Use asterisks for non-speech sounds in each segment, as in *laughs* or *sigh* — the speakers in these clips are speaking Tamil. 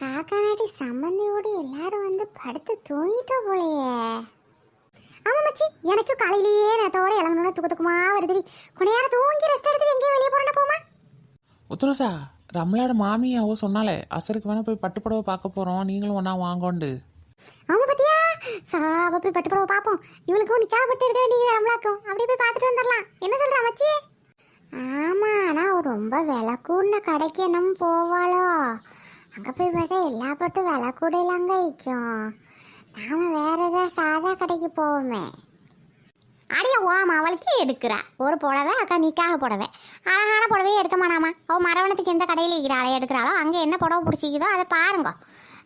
காக்கா நாட்டி சம்மந்தியோடு எல்லாரும் வந்து படுத்து தூங்கிட்டோம் போலயே. ஆமா மச்சி. எனக்கு காலையிலேயே நேரத்தோட இளங்கணும்னு தூக்க தூக்கமா வருதுடி. கொஞ்ச நேரம் தூங்கி ரெஸ்ட் எடுத்துட்டு எங்கேயும் வெளியே போறேன்னா போமா உத்தரசா ரம்லாட மாமியாவோ சொன்னாலே அசருக்கு வேணா போய் பட்டுப்படவை பார்க்க போறோம். நீங்களும் ஒன்றா வாங்கோண்டு. ஆமா பத்தியா? சாப போய் பட்டு படவை பார்ப்போம். இவளுக்கும் நிக்கா பட்டு இருக்க வேண்டியது நம்மளாக்கும் அப்படியே போய் பார்த்துட்டு வந்துடலாம். என்ன சொல்றா மச்சி? ஆமா ஆனா அவ ரொம்ப விலை கூடின கடைக்கு என்னமோ போவாளோ. அங்கே போய் பார்த்தா எல்லா பட்டும் விலை கூட அங்க விற்கும் நாம வேற ஏதாவது சாதா கடைக்கு போவோமே அடிய ஓம் அவளுக்கே எடுக்கிறா ஒரு புடவை அக்கா நிக்காக புடவை அழகான புடவையே எடுக்க மாட்டாமா அவள் மரவணத்துக்கு எந்த கடையில் இருக்கிறாளோ எடுக்கிறாளோ அங்கே என்ன புடவை பிடிச்சிக்குதோ அதை பாருங்க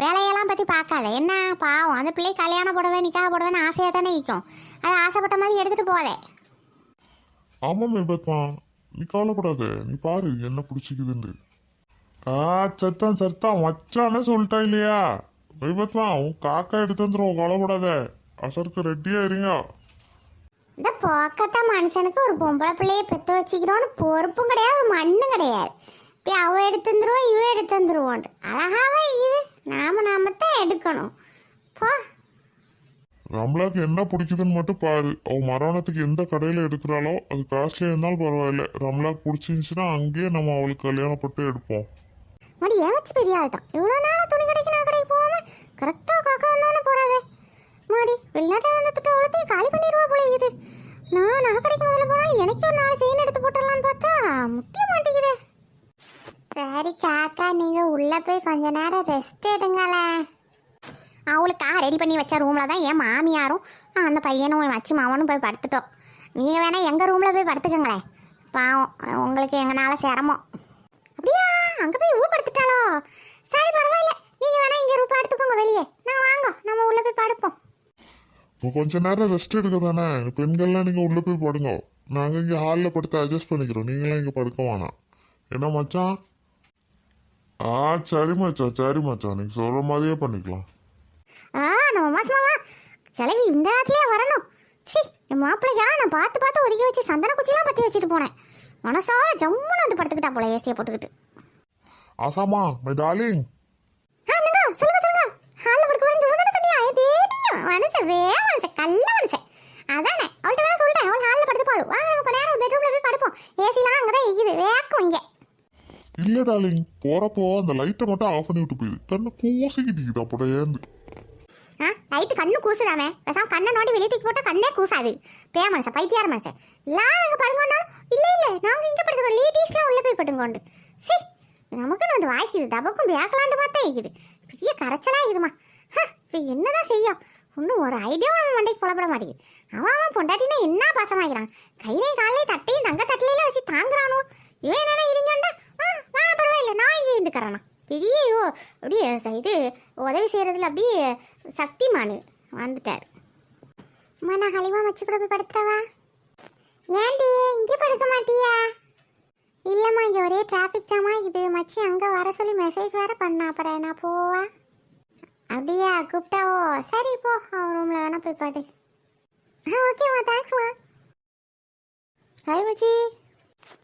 வேலையெல்லாம் பற்றி பார்க்காத என்ன பாவம் அந்த பிள்ளை கல்யாண புடவை நிக்காக புடவைன்னு ஆசையாக தானே நிற்கும் அது ஆசைப்பட்ட மாதிரி எடுத்துகிட்டு போதே ஆமாம் மேபத்மா நீ கவலைப்படாத நீ பாரு என்ன பிடிச்சிக்குதுன்னு ஆ சத்தான் சத்தான். மச்சானே சொல்லிட்டா இல்லையா? மேபத்மா உன் காக்கா எடுத்து வந்துடும் கவலைப்படாத அசருக்கு ரெட்டியா இருங்க. இந்த போக்கத்த மனுஷனுக்கு ஒரு பொம்பளை பிள்ளைய பெற்று வச்சுக்கிறோன்னு பொறுப்பும் கிடையாது ஒரு மண்ணும் கிடையாது. இப்போ அவ எடுத்து வந்துருவோம் இவ எடுத்து வந்துருவோன்ட்டு. அழகாவே இது. நாம நாம தான் எடுக்கணும். போ. ரம்லாக்கு என்ன பிடிக்குதுன்னு மட்டும் பாரு. அவ மரணத்துக்கு எந்த கடையில எடுக்கிறாளோ அது காஸ்ட்லியா இருந்தாலும் பரவாயில்ல. ரம்லாக்கு பிடிச்சிருந்துச்சுன்னா அங்கேயே நம்ம அவளுக்கு கல்யாணப்பட்டு எடுப்போம். மடி ஏமாச்சு பெரிய ஆள் தான் இவ்வளோ நாளாக துணி கடைக்கு நான் கடைக்கு போகாம கரெக்டாக காக்கா வந்தோன்னு போறாவே. மாடி வெளிநாட்டில் வந்து துட்டு அவ்வளோத்தையும் காலி பண்ணிடுவா போல இது நான் நகை கடைக்கு முதல்ல போனாலும் எனக்கு ஒரு நாலு செயின் எடுத்து போட்டுடலான்னு பார்த்தா முட்டிய மாட்டேங்குதே சரி காக்கா நீங்கள் உள்ளே போய் கொஞ்ச நேரம் ரெஸ்ட் எடுங்களேன் அவளுக்காக ரெடி பண்ணி வச்ச ரூமில் தான் என் மாமியாரும் அந்த பையனும் என் வச்சு மாவனும் போய் படுத்துட்டோம். நீங்கள் வேணால் எங்கள் ரூமில் போய் படுத்துக்கங்களேன் பாவம் உங்களுக்கு எங்கனால சிரமம். அப்படியா? அங்க போய் ஊ படுத்துட்டாளோ சரி பரவாயில்ல. நீங்க வேணா இங்க ரூபா எடுத்துக்கோங்க வெளியே. நான் வாங்க. நம்ம உள்ள போய் படுப்போம். இப்போ கொஞ்ச நேரம் ரெஸ்ட் எடுக்க தானே பெண்கள்லாம் நீங்க உள்ள போய் படுங்க. நாங்க இங்க ஹாலில் படுத்து அட்ஜஸ்ட் பண்ணிக்கிறோம். நீங்களாம் இங்க படுக்க வேணாம். என்ன மச்சான்? ஆ சரி மச்சான் சரி மச்சான். நீங்க சொல்ற மாதிரியே பண்ணிக்கலாம். ஆ நம்ம மாசமாவா கிளவி இந்த நேரத்துலயே வரணும். சி என் மாப்பிள்ளையா? நான் பார்த்து பார்த்து ஒதுக்கி வச்சு சந்தன குச்சிலாம் பத்தி வச்சுட்டு போனேன். மனசார ஜம்முன்னு வந்து படுத்துக்கிட்டா போல ஏசியை போட்டுக்கிட்டு. ஆசாமா மை டார்லிங் இல்ல டார்லிங் போறப்போ அந்த லைட்டை மட்டும் ஆஃப் பண்ணி விட்டு போயிரு. தன்னை கூசிக்கிட்டு அப்பட ஏந்து ஆ லைட்டு கண்ணு கூசுதாமே பேசாம கண்ணை நோண்டி வெளியே தூக்கி போட்டா கண்ணே கூசாது. பே மனுஷன் பைத்தியார மனுஷன். எல்லாம் அங்கே படுங்கன்னாலும் இல்ல இல்ல நாங்க இங்க படுத்துக்கோம் லேடிஸ்லாம் உள்ள போய் படுங்கோண்டு. சரி நமக்கு வந்து வாய்க்குது தபக்கும் பேக்கலாண்டு பார்த்தா இருக்குது. பெரிய கரைச்சலாக இருக்குமா இப்போ என்னதான் செய்யும்? ஒன்றும் ஒரு ஐடியாவும் நம்ம மண்டைக்கு புலப்பட மாட்டேங்குது. அவன் அவன் பொண்டாட்டினா என்ன பாசமாகிறான்? கையிலையும் காலையும் தட்டையும் தங்க தட்டிலையும் வச்சு தாங்குறானோ? இவன் என்னென்ன இருங்கண்டா ஆ நான் பரவாயில்ல நான் இங்கே இருந்துக்கிறேண்ணா பெரிய ஐயோ அப்படியே இது உதவி செய்கிறதுல அப்படியே சக்திமானு வந்துட்டார். அம்மா நான் ஹலிமா வச்சு கூட போய் படுத்துறவா? ஏண்டி இங்கே படுக்க மாட்டியா? இல்லைம்மா இங்கே ஒரே டிராஃபிக் ஜாமா இது. மச்சி அங்கே வர சொல்லி மெசேஜ் வேற பண்ணா. அப்புறம் நான் போவா அப்படியா கூப்பிட்டாவோ சரி போ. அவன் ரூமில் வேணா போய் பாடு. ஆ ஓகேம்மா தேங்க்ஸ்மா ஹாய் மச்சி.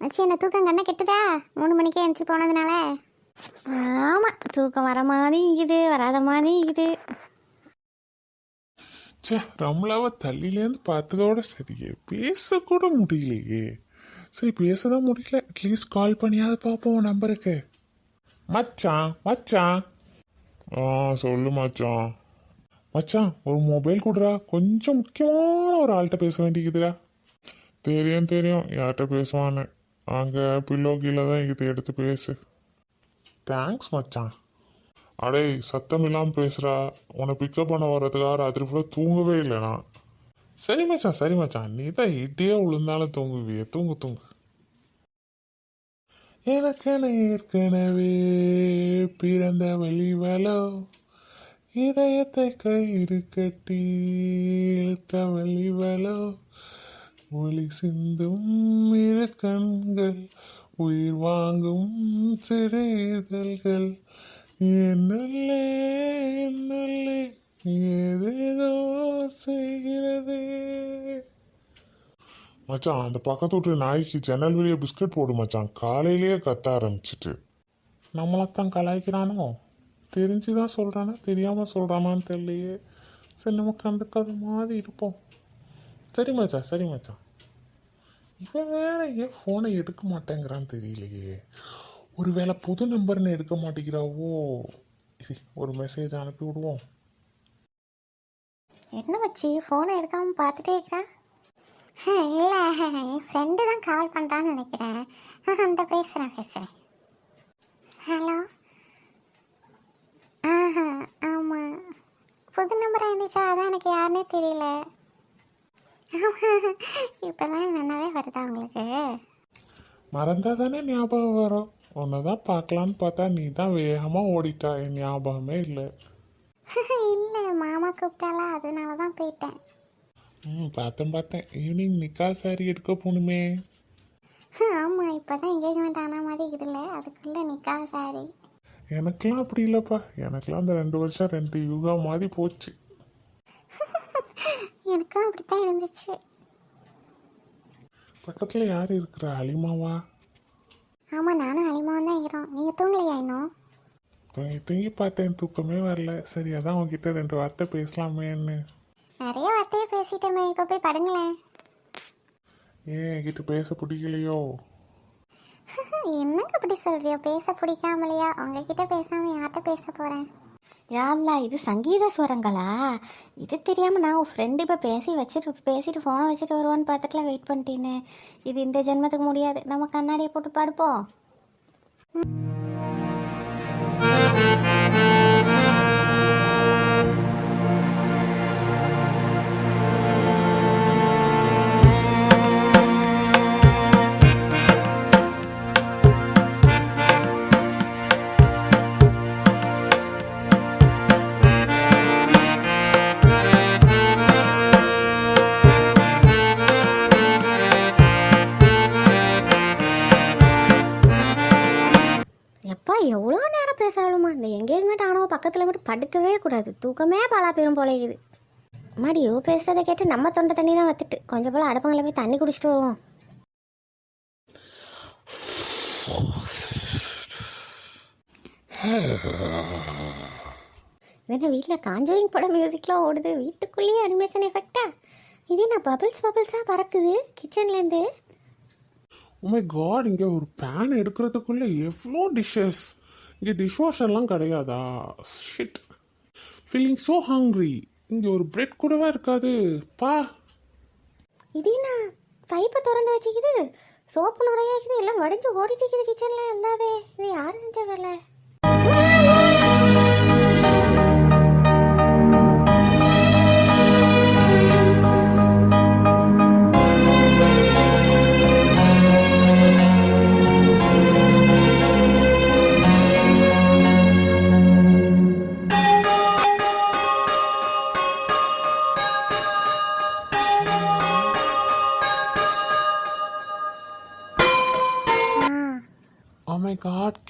மச்சி என்ன தூக்கம் கண்ணை கெட்டுதா? மூணு மணிக்கே எழுந்துச்சு போனதுனால. ஆமாம் தூக்கம் வர மாதிரி இருக்குது வராத மாதிரி இருக்குது. ச்சே ரம்லாவை தள்ளிலேருந்து பார்த்ததோட சரியே பேசக்கூட முடியலையே. சரி பேசதான் முடியல. அட்லீஸ்ட் கால் பண்ணியாவது பார்ப்போம் நம்பருக்கு. மச்சான் மச்சான். ஆ சொல்லு மச்சான். மச்சான் ஒரு மொபைல் கொடுறா. கொஞ்சம் முக்கியமான ஒரு ஆள்கிட்ட பேச வேண்டியதுடா. தெரியும் தெரியும். யார்கிட்ட பேசுவான்னு. அங்கே பில்லோ கீழே தான் இது எடுத்து பேசு. தேங்க்ஸ் மச்சான். அடே சத்தம் இல்லாமல் பேசுகிறா உன்னை பிக்கப் பண்ண வர்றதுக்காக ராத்திரி ஃபுல்லாக தூங்கவே இல்லை நான். சரி மச்சான் சரி மச்சான். நீ தான் இட்டியே விழுந்தாலும் தூங்குவியே தூங்கு தூங்கு. எனக்கென ஏற்கனவே பிறந்த வழிவலோ இதயத்தை கயிறு கட்டி இழுத்த வழிவலோ ஒளி சிந்தும் இரு கண்கள் உயிர் வாங்கும் சிறு இதழ்கள். என்னுள்ளே என்னுள்ளே ஏதேதோ செய்கிறது. மச்சான் அந்த பக்கத்து வீட்டு நாய்க்கு ஜன்னல் வெளியே பிஸ்கட் போடு மச்சான். காலையிலேயே கத்த ஆரம்பிச்சிட்டு. நம்மளைத்தான் கலாய்க்கிறானோ தெரிஞ்சுதான் சொல்கிறானா தெரியாம சொல்கிறானான்னு தெரியலையே. சரி நம்ம கண்டுக்காத மாதிரி இருப்போம். சரி மச்சான் சரி மச்சான். இவன் வேற ஏன் ஃபோனை எடுக்க மாட்டேங்கிறான்னு தெரியலையே. ஒருவேளை புது நம்பர்னு எடுக்க மாட்டேங்கிறாவோ? சரி ஒரு மெசேஜ் அனுப்பி விடுவோம். என்ன வச்சு ஃபோனை எடுக்காம பார்த்துட்டே இருக்கிறேன் இல்லை. என் ஃப்ரெண்டு தான் கால் பண்ணுறான்னு நினைக்கிறேன். அந்த பேசுகிறேன் பேசுகிறேன் ஹலோ ஆஹா ஆமாம் புது நம்பராக இருந்துச்சா அதான் எனக்கு யாருன்னே தெரியல. இப்போ தான் நல்லாவே வருதா உங்களுக்கு? மறந்தா தானே ஞாபகம் வரும். உன்னை தான் பார்க்கலான்னு பார்த்தா நீ தான் வேகமாக ஓடிட்டா. என் ஞாபகமே இல்லை. *laughs* இல்லை. மாமா கூப்பிட்டாலா அதனால தான் போயிட்டேன். ம் பார்த்தேன் பார்த்தேன். ஈவினிங் நிக்கா சாரி எடுக்க போகணுமே. ஆமாம் இப்போ தான் என்கேஜ்மெண்ட் ஆன மாதிரி இருக்குதுல்ல அதுக்குள்ளே நிக்கா சாரி எனக்கெல்லாம் அப்படி இல்லைப்பா. எனக்கெல்லாம் அந்த ரெண்டு வருஷம் ரெண்டு யுகா மாதிரி போச்சு. எனக்கும் அப்படித்தான் இருந்துச்சு. பக்கத்தில் யார் இருக்கிறா? அலிமாவா? ஆமாம் நானும் அலிமாவும் தான் இருக்கிறோம். நீங்கள் தூங்கலையா இன்னும்? தூங்கி தூங்கி பார்த்தேன் தூக்கமே வரல. சரி அதான் உங்ககிட்ட ரெண்டு வார்த்தை பேசலாமேன்னு. நிறைய வார்த்தையை பேசிட்டோமே இப்போ போய் படுங்களேன். ஏன் என்கிட்ட பேச பிடிக்கலையோ? *laughs* என்னங்க அப்படி சொல்றியோ? பேச பிடிக்காமலையா? உங்ககிட்ட பேசாம யார்கிட்ட பேச போறேன். யாழ்லா இது சங்கீத ஸ்வரங்களா? இது தெரியாமல் நான் உன் ஃப்ரெண்டு இப்போ பேசி வச்சுட்டு பேசிட்டு ஃபோனை வச்சுட்டு வருவான்னு பார்த்துட்டுலாம் வெயிட் பண்ணிட்டேன்னு இது இந்த ஜென்மத்துக்கு முடியாது. நம்ம கண்ணாடியை போட்டு படுப்போம். எவ்வளோ நேரம் பேசுகிறாலுமா இந்த என்கேஜ்மெண்ட் ஆனவ பக்கத்தில் மட்டும் படுக்கவே கூடாது. தூக்கமே பாலா பெரும் போலையுது மடியோ பேசுகிறத கேட்டு நம்ம தொண்டை தண்ணி தான் வத்துட்டு. கொஞ்சம் போல் அடுப்பங்களை போய் தண்ணி குடிச்சிட்டு வருவோம். என்ன வீட்டில் காஞ்சரிங் படம் மியூசிக்லாம் ஓடுது. வீட்டுக்குள்ளேயே அனிமேஷன் எஃபெக்டா இது என்ன பபிள்ஸ் பபிள்ஸாக பறக்குது? கிச்சன்லேருந்து உமை காட் இங்கே ஒரு பேன் எடுக்கிறதுக்குள்ளே எவ்வளோ டிஷ்ஷஸ் இங்கே டிஷ் வாஷர்லாம் கிடையாதா? ஷிட் ஃபீலிங் ஸோ ஹங்க்ரி இங்கே ஒரு பிரெட் கூடவா இருக்காது? பா. இது என்ன? பைப்பை திறந்து வச்சுக்கிது. சோப்பு நிறைய இருக்குது எல்லாம் வடிஞ்சு ஓடிட்டு இருக்குது கிச்சனில் இருந்தாவே இது யார் செஞ்ச வேலை?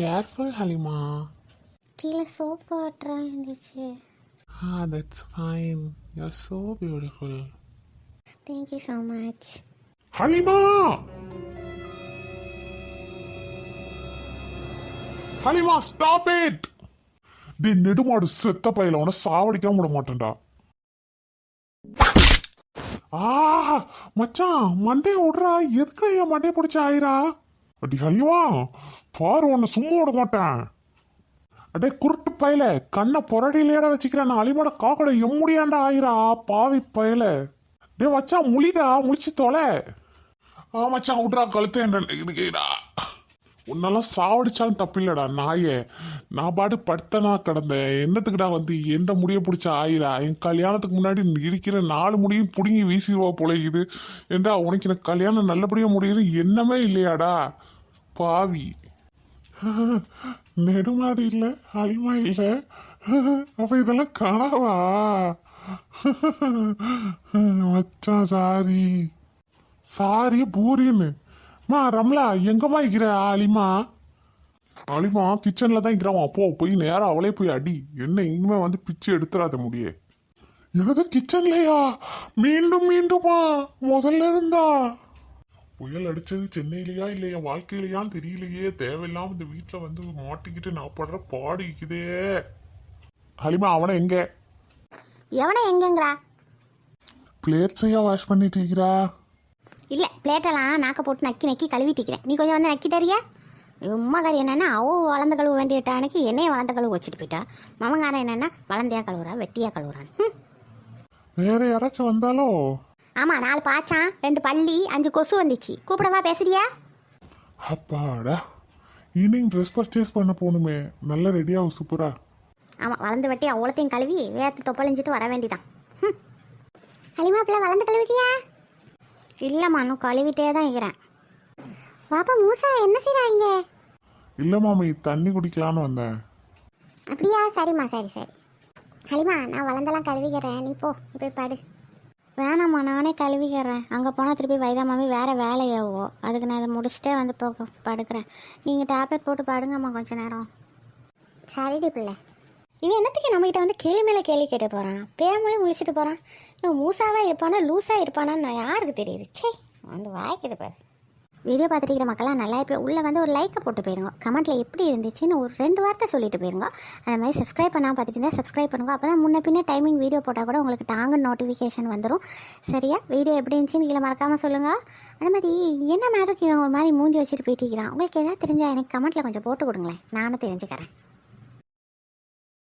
கேர்ஃபுல் ஹலிமா கீழே சோப்பு வாட்டரா இருந்துச்சு. ஆ that's fine you so beautiful thank you so much Halima Halima stop it D நெடுமாடு செத்த பையில உன சாவடிக்காம விட மாட்டேன்டா. ஆ மச்சான் மண்டைய விடுறா. எதுக்குடா என் மண்டைய பிடிச்ச ஆயிரா அடி ஹலிமா பாரு ஒன்று சும்மா விட மாட்டேன். அடே குருட்டு பயல கண்ணை புரடியிலேட வச்சுக்கிறேன். நான் அலிமோட காக்கடை எம்முடியாண்டா ஆயிரா பாவி பயல. டே வச்சா முழிடா முழிச்சு தொலை. ஆ மச்சான் விட்றா கழுத்து என்ன இருக்குடா உன்னெல்லாம் சாவடிச்சாலும் தப்பு இல்லடா நாயே. நான் பாட்டு படுத்தனா கிடந்தேன் என்னத்துக்குடா வந்து எந்த முடிய பிடிச்ச ஆயிரா? என் கல்யாணத்துக்கு முன்னாடி இருக்கிற நாலு முடியும் பிடுங்கி வீசிடுவா போலக்குது ஏண்டா உனக்கு எனக்கு கல்யாணம் நல்லபடியாக முடியுது எண்ணமே இல்லையாடா? பாவி. நெடுமாறி இல்லை அலிமா இல்லை. அப்ப இதெல்லாம் கனவா? மச்சான் சாரி. சாரி பூரின்னு. மா ரம்லா எங்கம்மா இருக்கிற அலிமா அலிமா கிச்சன்ல தான் இருக்கிறான். போ போய் நேரா அவளே போய் அடி. என்ன இனிமே வந்து பிச்சு எடுத்துறாத முடிய. எனது கிச்சன்லயா மீண்டும் மீண்டுமா? முதல்ல இருந்தா? புயல் அடிச்சது சென்னையிலயா இல்ல என் வாழ்க்கையிலயான்னு தெரியலையே. தேவையில்லாம இந்த வீட்டுல வந்து மாட்டிக்கிட்டு நான் படுற பாடு இருக்குதே ஹலிமா அவனை எங்க? எவனை எங்கங்கிறா? பிளேட்ஸையா வாஷ் பண்ணிட்டு இருக்கிறா? இல்லை பிளேட்டெல்லாம் நாக்க போட்டு நக்கி நக்கி கழுவிட்டிக்கிறேன் நீ கொஞ்சம் வந்து நக்கி தரியா? உம்மாக்காரி என்னன்னா அவ வளர்ந்த கழுவு வேண்டிய டானுக்கு என்னைய வளர்ந்த கழுவு வச்சுட்டு போயிட்டா? மாமங்காரன் என்னன்னா வளர்ந்தியா கழுவுறா வெட்டியா கழுவுறான். ம். வேற யாராச்சும் வந்தாலோ? ஆமா நாலு பாச்சான் ரெண்டு பள்ளி அஞ்சு கொசு வந்துச்சு. கூப்பிடவா பேசுறியா? அப்பாடா ஈவினிங் ட்ரெஸ் பர்ச்சேஸ் பண்ண போகணுமே. நல்ல ரெடியாகும் சூப்பரா. ஆமா வளர்ந்து வெட்டி அவ்வளோத்தையும் கழுவி வேர்த்து தொப்பழிஞ்சிட்டு வர வேண்டிதான். அலிமா பிள்ளை வளர்ந்து கழுவிட்டியா இல்லைம்மா இன்னும் கழுவிட்டே தான் இருக்கிறேன். பாப்பா மூசா என்ன செய்றாங்க? இல்ல மாமி தண்ணி குடிக்கலான்னு வந்தேன். அப்படியா? சரிம்மா சரி சரி. ஹலிமா நான் வளர்ந்தெல்லாம் கழுவிக்கிறேன். நீ போ நீ போய் பாடு. வேணாம்மா நானே கழுவிக்கிறேன். அங்கே போனால் திருப்பி வைதா மாமி வேறு வேலையாவோ. அதுக்கு நான் இதை முடிச்சுட்டே வந்து போக படுக்கிறேன். நீங்கள் டேப்லெட் போட்டு படுங்கம்மா கொஞ்ச நேரம். சரிடி பிள்ளை. இவன் என்னத்துக்கு நம்மகிட்ட வந்து கேள்வி மேலே கேள்வி கேட்டு போகிறான் பேமொழி முழிச்சிட்டு போகிறான் இவன் மூசாவாக இருப்பானா லூஸாக இருப்பானான்னு நான் யாருக்கு தெரியுது? ச்சே வந்து வாய்க்குது பாரு. வீடியோ பார்த்துட்டு மக்களாக மக்கள்லாம் நல்லா இப்போ உள்ளே வந்து ஒரு லைக்கை போட்டு போயிருங்க. கமெண்ட்டில் எப்படி இருந்துச்சுன்னு ஒரு ரெண்டு வார்த்தை சொல்லிட்டு போயிருங்க. அதே மாதிரி சப்ஸ்கிரைப் பண்ணால் பார்த்துட்டு இருந்தால் சப்ஸ்கிரைப் பண்ணுங்க. அப்போ தான் முன்ன பின்ன டைமிங் வீடியோ போட்டால் கூட உங்களுக்கு டாங்கு நோட்டிஃபிகேஷன் வந்துடும் சரியா? வீடியோ எப்படி இருந்துச்சுன்னு கீழே மறக்காமல் சொல்லுங்கள் அந்த மாதிரி என்ன மேடருக்கு இவன் ஒரு மாதிரி மூஞ்சி வச்சுட்டு போயிட்டு இருக்கிறான்? உங்களுக்கு எதாவது தெரிஞ்சால் எனக்கு கமெண்ட்டில் கொஞ்சம் போட்டு கொடுங்களேன். நானும் தெரிஞ்சுக்கிறேன்.